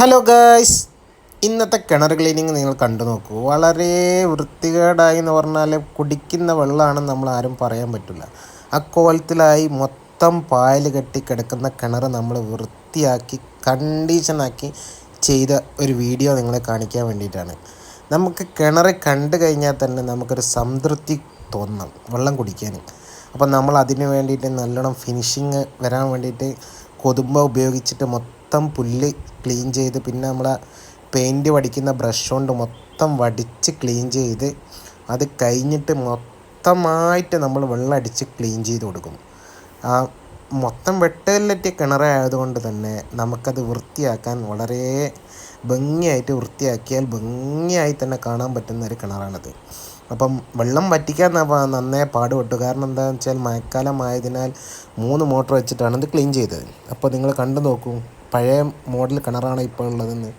Hello guys ഇന്നത്തെ കിണർ cleaning നിങ്ങൾ കണ്ടു നോക്കൂ. വളരെ വൃത്തികേടായി എന്ന് പറഞ്ഞാൽ കുടിക്കുന്ന വെള്ളമാണെന്ന് നമ്മൾ ആരും പറയാൻ പറ്റില്ല. ആ കോലത്തിലായി മൊത്തം പായൽ കെട്ടി കിടക്കുന്ന കിണർ നമ്മൾ വൃത്തിയാക്കി കണ്ടീഷനാക്കി ചെയ്ത ഒരു വീഡിയോ നിങ്ങളെ കാണിക്കാൻ വേണ്ടിയിട്ടാണ്. നമുക്ക് കിണർ കണ്ടു കഴിഞ്ഞാൽ തന്നെ നമുക്കൊരു സംതൃപ്തി തോന്നണം വെള്ളം കുടിക്കാൻ. അപ്പം നമ്മൾ അതിന് വേണ്ടിയിട്ട് നല്ലോണം ഫിനിഷിങ് വരാൻ വേണ്ടിയിട്ട് കൊതുമ്പ ഉപയോഗിച്ചിട്ട് മൊത്തം പുല്ല് ക്ലീൻ ചെയ്ത് പിന്നെ നമ്മളെ പെയിന്റ് വടിക്കുന്ന ബ്രഷ് കൊണ്ട് മൊത്തം വടിച്ച് ക്ലീൻ ചെയ്ത് അത് കഴിഞ്ഞിട്ട് മൊത്തമായിട്ട് നമ്മൾ വെള്ളം അടിച്ച് ക്ലീൻ ചെയ്ത് കൊടുക്കും. ആ മൊത്തം വെട്ടലിലെത്തിയ കിണറായതുകൊണ്ട് തന്നെ നമുക്കത് വൃത്തിയാക്കാൻ വളരെ ഭംഗിയായിട്ട് വൃത്തിയാക്കിയാൽ ഭംഗിയായി തന്നെ കാണാൻ പറ്റുന്ന ഒരു കിണറാണത്. അപ്പം വെള്ളം വറ്റിക്കാൻ നന്നേ പാടുപെട്ടു. കാരണം എന്താണെന്ന് വെച്ചാൽ മഴക്കാലമായതിനാൽ മൂന്ന് മോട്ടർ വെച്ചിട്ടാണ് ഇത് ക്ലീൻ ചെയ്തത്. അപ്പോൾ നിങ്ങൾ കണ്ടു നോക്കൂ. പഴയ മോഡൽ കിണറാണ് ഇപ്പോൾ ഉള്ളതെന്ന്